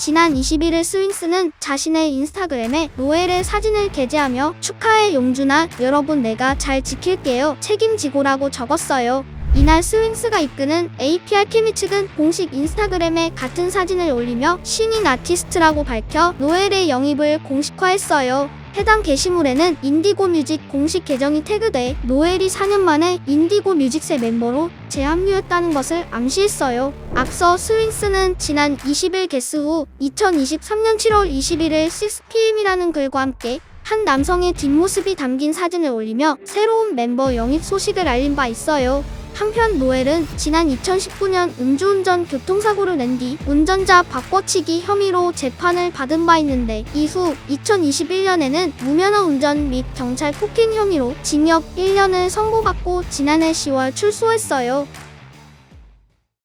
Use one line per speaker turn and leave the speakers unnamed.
지난 21일 스윙스는 자신의 인스타그램에 노엘의 사진을 게재하며 축하해 용준아 여러분 내가 잘 지킬게요 책임지고라고 적었어요. 이날 스윙스가 이끄는 APR 케미 측은 공식 인스타그램에 같은 사진을 올리며 신인 아티스트라고 밝혀 노엘의 영입을 공식화했어요. 해당 게시물에는 인디고 뮤직 공식 계정이 태그돼 노엘이 4년 만에 인디고 뮤직세 멤버로 재합류했다는 것을 암시했어요. 앞서 스윙스는 지난 20일 개스 후 2023년 7월 21일 6pm이라는 글과 함께 한 남성의 뒷모습이 담긴 사진을 올리며 새로운 멤버 영입 소식을 알린 바 있어요. 한편 노엘은 지난 2019년 음주운전 교통사고를 낸 뒤 운전자 바꿔치기 혐의로 재판을 받은 바 있는데 이후 2021년에는 무면허 운전 및 경찰 폭행 혐의로 징역 1년을 선고받고 지난해 10월 출소했어요.